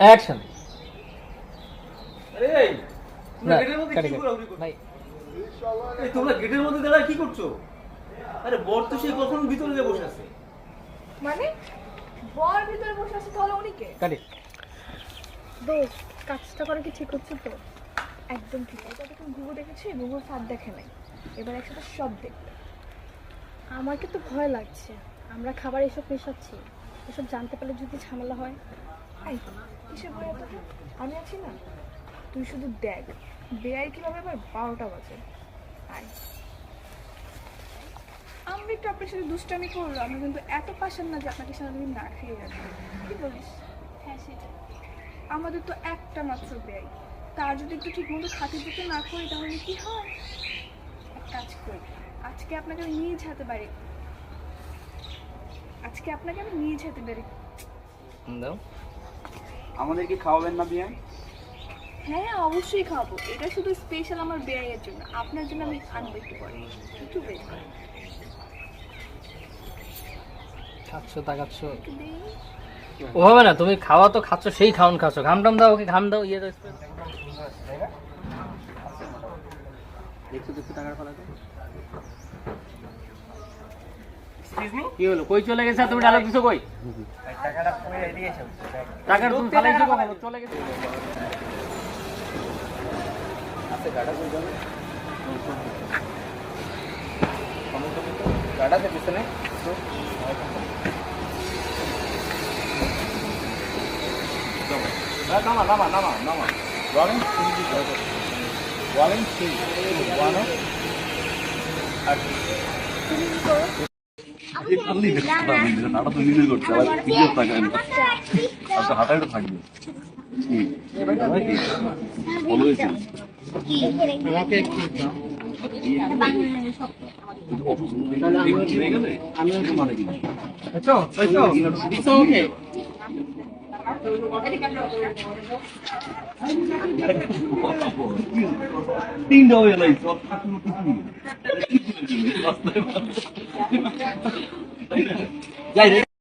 Action আরে এই, তোমরা গেটের মধ্যে কি ঘোরাঘুরি করছ? ভাই। এই, তোমরা গেটের মধ্যে দাঁড়ায় কি করছ? আরে বর তো সেই কখন ভিতরে যে বসে আছে? মানে? বর ভিতরে বসে আছে তাহলে উনি কে? কাটি। দোস্ত কাজটা করা কি ঠিক হচ্ছে তো? একদম ঠিক। আছে যখন গুগল দেখেছি গুগল ফাঁদ দেখে নাই। এবার একসাথে সব দেখবে। আমার কিন্তু ভয় লাগছে। আমরা খাবার এসব মেশাচ্ছি। এসব জানতে পারলে যদি ঝামেলা হয়। এত? আমি আছি না। তুই শুধু দেখ। বেআই কীভাবে এবার বারোটা বাজে? আয়। আমি একটু আপনার সাথে দুষ্টামি করল আমি কিন্তু এত পাশান না যে আপনাকে সারাদিন না খেয়ে যাবে কি বলিস? হ্যাঁ সেটা আমাদের তো একটা মাত্র ব্যয় তার যদি একটু ঠিক মতো খাতির দিতে না করি তাহলে কি হয়? আজকে আপনাকে আমি নিয়ে যেতে পারি আজকে আপনাকে আমি নিয়ে যেতে পারি দাও। আমাদের কি খাওয়াবেন না বিয়ে হ্যাঁ অবশ্যই খাব এটা শুধু স্পেশাল আমার ব্যয়ের জন্য। আপনার জন্য আমি আনব একটু পরে। একটু করুন। খাচ্ছ তাকাচ্ছ ও হবে না তুমি খাওয়া তো খাচ্ছ সেই খাওন খাচ্ছ। ঘাম টাম দাও ওকে ঘাম দাও ইয়ে দাও। দেখছ দেখছ টাকার ফলাতে কি হলো? কই চলে গেছে? আর তুমি ডায়লগ দিছো কই? টাকার তুমি ফালাইছো কখন চলে গেছে? গাড়াতে পিছনে নামা নামা নামা নামা রনিং আচ্ছা হাঁটাইটা থাকবে ভালো হয়েছে মানে কি তিনটা হয়ে সব যাই রে